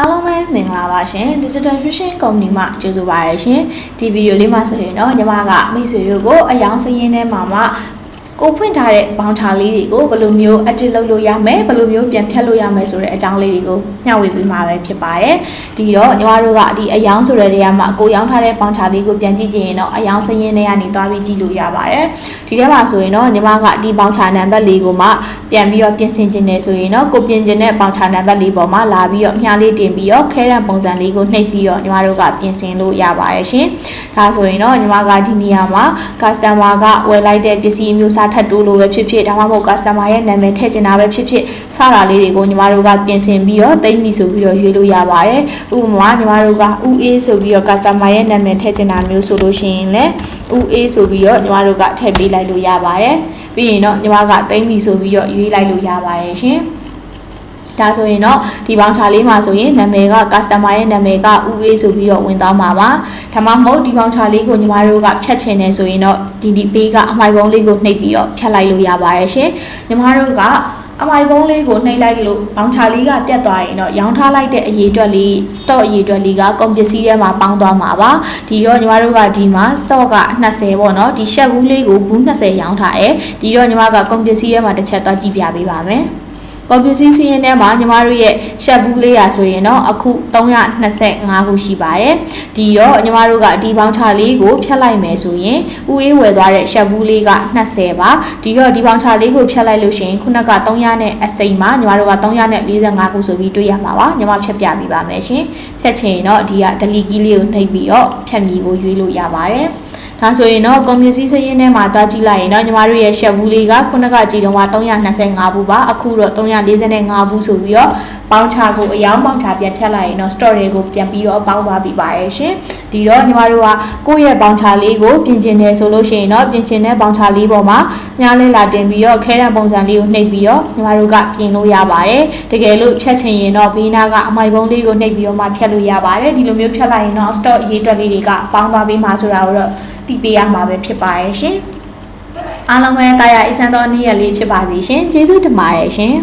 အားလုံးပဲမင်္ဂလာပါရှင် Digital Fusion Company မှကြိုဆိုပါရရှင်ဒီဗီဒီယိုလေးမှာဆိုရင်တော့ညီမကမိတ်ဆွေတို့ကိုအယောင်စရင်းထဲမှာမှ ကိုဖွင့်ထားတဲ့ဘောင်ချာလေးတွေကိုဘယ်လိုမျိုး edit လုပ်လို့ရမယ်ဘယ်လိုမျိုးပြန်ဖြတ်လို့ရမယ်ဆိုတဲ့အကြောင်းလေးတွေကိုမျှဝေပေးမှာပဲဖြစ်ပါတယ်ဒီတော့ညီမတို့ကဒီအယောင်ဆိုတဲ့နေရာမှာကိုရောင်းထားတဲ့ဘောင်ချာလေးကိုပြန်ကြည့်ကြည့်ရင်တော့အယောင်စရင်းထဲကနေသွားပြီးကြည့်လို့ရပါတယ်ဒီထဲမှာဆိုရင်တော့ညီမကဒီဘောင်ချာနံပါတ်လေးကိုမှပြန်ပြီးတော့ပြင်ဆင်ခြင်းနဲ့ဆိုရင်တော့ကိုပြင်ခြင်းတဲ့ဘောင်ချာနံပါတ်လေးပေါ်မှာလာပြီးတော့အများလေးတင်ပြီးတော့ခဲရန်ပုံစံလေးကိုနှိပ်ပြီးတော့ညီမတို့ကပြင်ဆင်လို့ရပါတယ်ရှင်ဒါဆိုရင်တော့ညီမကဒီနေရာမှာ customer ကဝယ်လိုက်တဲ့ပစ္စည်းအမျိုးအစားထပ်တိုးလို့ပဲဖြစ်ဖြစ်ဒါမှမဟုတ် customer ရဲ့နာမည်ထည့်ချင်တာပဲဖြစ်ဖြစ်စတာလေးတွေကိုညီမတို့ကပြင်ဆင်ပြီးတော့သိမ့်ပြီဆိုပြီးတော့ရွေးလို့ရပါတယ်ဥပမာညီမတို့က UA ဆိုပြီးတော့ customer ရဲ့နာမည်ထည့်ချင်တာမျိုးဆိုလို့ရှိရင်လည်း UA ဆိုပြီးတော့ညီမတို့ကထည့်ပေးလိုက်လို့ရပါတယ်ပြီးရင်တော့ညီမကသိမ့်ပြီဆိုပြီးတော့ရွေးလိုက်လို့ရပါတယ်ရှင် ဒါဆိုရင်တော့ဒီဘောင်ချာလေးမှာဆိုရင်နာမည်က customer ရဲ့နာမည်က UA ဆိုပြီးတော့ဝင်သွားမှာပါဒါမှမဟုတ်ဒီဘောင်ချာလေးကိုညီမတို့ကဖြတ်ချင်နေဆိုရင်တော့ဒီဒီဘေးကအမိုက်ပုံးလေးကိုနှိပ်ပြီးတော့ဖြတ်လိုက်လို့ရပါတယ်ရှင်ညီမတို့ကအမိုက်ပုံးလေးကိုနှိပ်လိုက်လို့ဘောင်ချာလေးကပြတ်သွားရင်တော့ရောင်းထားလိုက်တဲ့အရေးအတွက်လေး stock အရေးအတွက်လေးကကုန်ပစ္စည်းထဲမှာပေါင်းသွားမှာပါဒီတော့ညီမတို့ကဒီမှာ stock က20ပေါ့နော်ဒီ shed ဘူးလေးကိုဘူး20ရောင်းထားတယ်ဒီတော့ညီမကကုန်ပစ္စည်းထဲမှာတစ်ချက်သွားကြည့်ပြပေးပါမယ် ကွန်ပျူတာစီးရင်ထဲမှာညီမတို့ရဲ့ရှက်ဘူးလေးရာဆိုရင်တော့အခု325ခုရှိပါတယ်ဒီတော့ညီမတို့ကဒီဘောင်းချလေးကိုဖြတ်လိုက်မယ်ဆိုရင်ဥအေးဝယ်သွားတဲ့ရှက်ဘူးလေးက20ပါဒီတော့ဒီဘောင်းချလေးကိုဖြတ်လိုက်လို့ရှိရင်ခုနက300နဲ့အစိမ်မှာညီမတို့က345ခုဆိုပြီးတွေ့ရမှာပါညီမဖြတ်ပြပေးပါမယ်ရှင်ဖြတ်ချင်ရင်တော့ဒီကဒလီကီးလေးကိုနှိပ်ပြီးတော့ဖြတ်မီကိုရွေးလို့ရပါတယ် ဒါဆိုရင်တော့ကွန်ပျူတာစည်းရင်ထဲမှာတွားကြည့်လိုက်ရင်တော့ညီမတို့ရဲ့ရှက်ဘူးလေးကခုနကကြည်တုံးက325ဘူးပါအခုတော့345ဘူးဆိုပြီးတော့ပေါင်းချကိုအယောင်ပေါင်းချပြန်ဖြတ်လိုက်ရင်တော့ store တွေကိုပြန်ပြီးတော့ပေါင်းသွားပြီးပါရဲ့ရှင်ဒီတော့ညီမတို့ကကိုယ့်ရဲ့ပေါင်းချလေးကိုပြင်ကျင်တယ်ဆိုလို့ရှိရင်တော့ပြင်ကျင်တဲ့ပေါင်းချလေးပေါ်မှာညားလေးလာတင်ပြီးတော့ခဲရန်ပုံစံလေးကိုနှိပ်ပြီးတော့ညီမတို့ကပြင်လို့ရပါတယ်တကယ်လို့ဖြတ်ချင်ရင်တော့ဘေးနာကအမိုက်ပုံးလေးကိုနှိပ်ပြီးတော့မှဖြတ်လို့ရပါတယ်ဒီလိုမျိုးဖြတ်လိုက်ရင်တော့ store အရေးအတွက်လေးတွေကပေါင်းသွားပြီးမှဆိုတာကိုတော့ တည်ပေးရမှာပဲဖြစ်ပါရဲ့ရှင်အားလုံးပဲတာယာအချမ်းသောနေ့ရက်လေးဖြစ်ပါစေရှင်ကျေးဇူးတင်ပါတယ်ရှင်